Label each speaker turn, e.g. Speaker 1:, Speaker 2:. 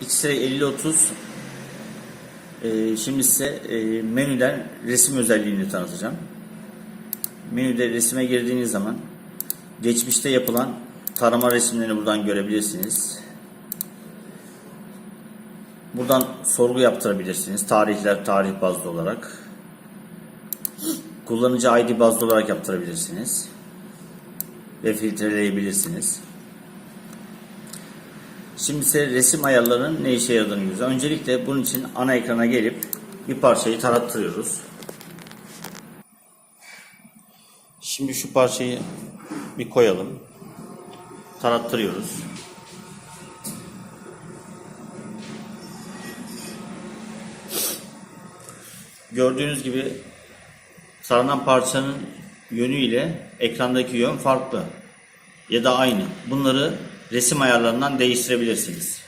Speaker 1: X-Ray 5030 Ee, şimdi size e, menüden resim özelliğini tanıtacağım. Menüde resime girdiğiniz zaman geçmişte yapılan tarama resimlerini buradan görebilirsiniz. Buradan sorgu yaptırabilirsiniz. Tarihler tarih bazlı olarak. Kullanıcı ID bazlı olarak yaptırabilirsiniz. Ve filtreleyebilirsiniz. Şimdi ise resim ayarlarının ne işe yaradığını göreceğiz. Öncelikle bunun için ana ekrana gelip bir parçayı tarattırıyoruz. Şimdi şu parçayı bir koyalım. Tarattırıyoruz. Gördüğünüz gibi taranan parçanın yönü ile ekrandaki yön farklı ya da aynı. Bunları resim ayarlarından değiştirebilirsiniz.